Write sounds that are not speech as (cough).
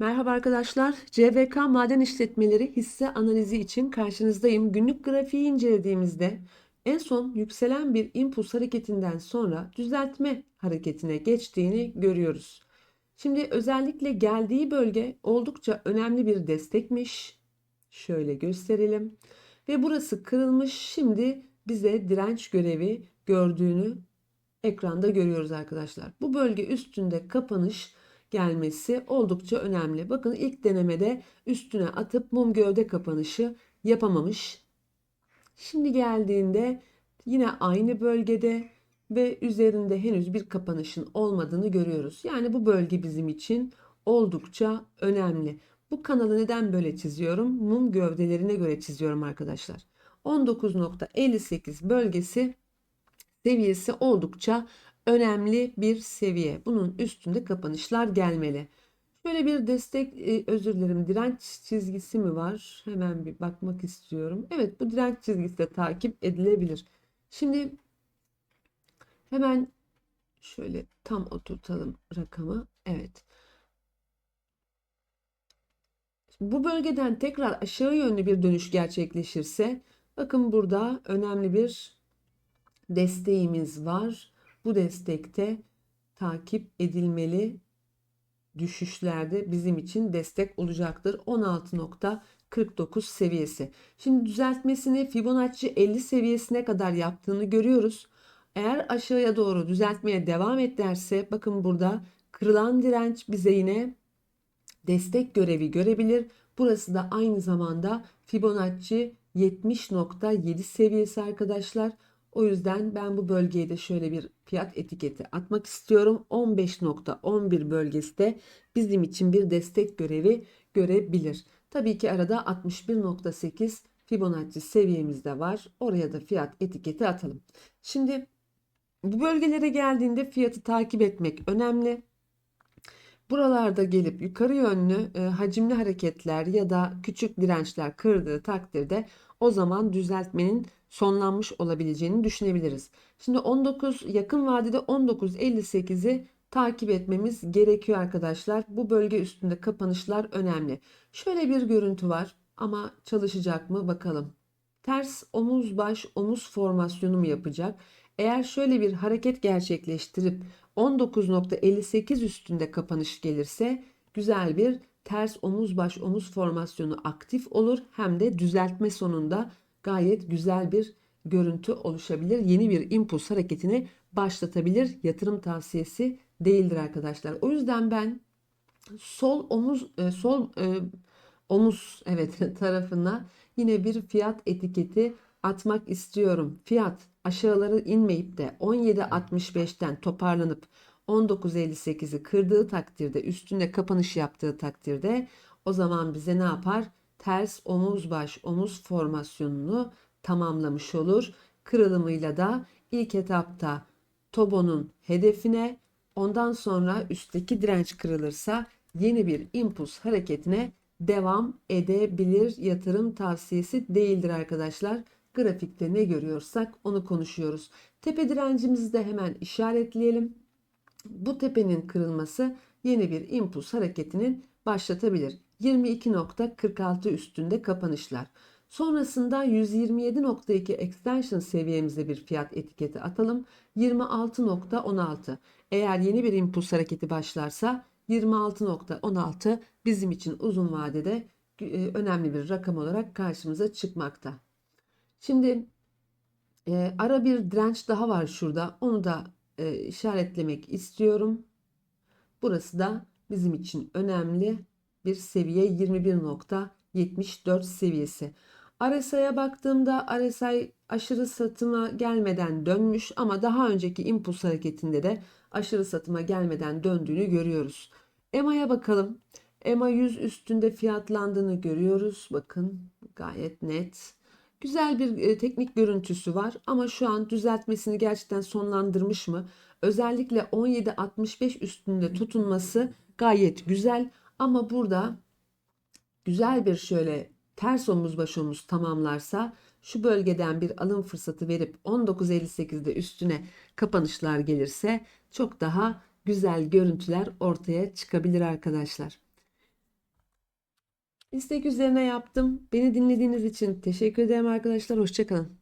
Merhaba arkadaşlar. CVK Maden İşletmeleri hisse analizi için karşınızdayım. Günlük grafiği incelediğimizde en son yükselen bir impuls hareketinden sonra düzeltme hareketine geçtiğini görüyoruz. Şimdi özellikle geldiği bölge oldukça önemli bir destekmiş. Şöyle gösterelim. Ve burası kırılmış. Şimdi bize direnç görevi gördüğünü ekranda görüyoruz arkadaşlar. Bu bölge üstünde kapanış gelmesi oldukça önemli. Bakın ilk denemede üstüne atıp mum gövde kapanışı yapamamış. Şimdi geldiğinde yine aynı bölgede ve üzerinde henüz bir kapanışın olmadığını görüyoruz. Yani bu bölge bizim için oldukça önemli. Bu kanalı neden böyle çiziyorum? Mum gövdelerine göre çiziyorum arkadaşlar. 19.58 bölgesi seviyesi oldukça önemli bir seviye. Bunun üstünde kapanışlar gelmeli. Şöyle bir destek, e, özür dilerim, direnç çizgisi mi var? Hemen bir bakmak istiyorum. Evet, bu direnç çizgisi de takip edilebilir. Şimdi hemen şöyle tam oturtalım rakamı. Evet. Bu bölgeden tekrar aşağı yönlü bir dönüş gerçekleşirse, bakın burada önemli bir desteğimiz var. Bu destekte takip edilmeli düşüşlerde bizim için destek olacaktır. 16.49 seviyesi. Şimdi düzeltmesini Fibonacci 50 seviyesine kadar yaptığını görüyoruz. Eğer aşağıya doğru düzeltmeye devam ederse bakın burada kırılan direnç bize yine destek görevi görebilir. Burası da aynı zamanda Fibonacci 70.7 seviyesi arkadaşlar. O yüzden ben bu bölgeye de şöyle bir fiyat etiketi atmak istiyorum. 15.11 bölgesi de bizim için bir destek görevi görebilir. Tabii ki arada 61.8 Fibonacci seviyemiz de var. Oraya da fiyat etiketi atalım. Şimdi bu bölgelere geldiğinde fiyatı takip etmek önemli. Buralarda gelip yukarı yönlü e, hacimli hareketler ya da küçük dirençler kırdığı takdirde o zaman düzeltmenin sonlanmış olabileceğini düşünebiliriz. Şimdi 19 yakın vadede 19.58'i takip etmemiz gerekiyor arkadaşlar. Bu bölge üstünde kapanışlar önemli. Şöyle bir görüntü var ama çalışacak mı bakalım. Ters omuz baş omuz formasyonu mu yapacak? Eğer şöyle bir hareket gerçekleştirip 19.58 üstünde kapanış gelirse güzel bir ters omuz baş omuz formasyonu aktif olur. Hem de düzeltme sonunda gayet güzel bir görüntü oluşabilir. Yeni bir impuls hareketini başlatabilir. Yatırım tavsiyesi değildir arkadaşlar. O yüzden ben sol omuz e, sol e, omuz evet (laughs) tarafına yine bir fiyat etiketi atmak istiyorum. Fiyat aşağıları inmeyip de 17.65'ten toparlanıp 19.58'i kırdığı takdirde üstünde kapanış yaptığı takdirde o zaman bize ne yapar? Ters omuz baş omuz formasyonunu tamamlamış olur. Kırılımıyla da ilk etapta Tobo'nun hedefine ondan sonra üstteki direnç kırılırsa yeni bir impuls hareketine devam edebilir. Yatırım tavsiyesi değildir arkadaşlar. Grafikte ne görüyorsak onu konuşuyoruz. Tepe direncimizi de hemen işaretleyelim. Bu tepenin kırılması yeni bir impuls hareketinin başlatabilir. 22.46 üstünde kapanışlar. Sonrasında 127.2 extension seviyemize bir fiyat etiketi atalım. 26.16. Eğer yeni bir impuls hareketi başlarsa 26.16 bizim için uzun vadede e, önemli bir rakam olarak karşımıza çıkmakta. Şimdi e, ara bir direnç daha var şurada. Onu da e, işaretlemek istiyorum. Burası da bizim için önemli bir seviye 21.74 seviyesi. RSI'ye baktığımda RSI aşırı satıma gelmeden dönmüş ama daha önceki impuls hareketinde de aşırı satıma gelmeden döndüğünü görüyoruz. EMA'ya bakalım. EMA 100 üstünde fiyatlandığını görüyoruz. Bakın gayet net. Güzel bir e, teknik görüntüsü var ama şu an düzeltmesini gerçekten sonlandırmış mı? Özellikle 17.65 üstünde tutunması gayet güzel ama burada güzel bir şöyle ters omuz baş omuz tamamlarsa şu bölgeden bir alım fırsatı verip 19.58'de üstüne kapanışlar gelirse çok daha güzel görüntüler ortaya çıkabilir arkadaşlar. İstek üzerine yaptım. Beni dinlediğiniz için teşekkür ederim arkadaşlar. Hoşçakalın.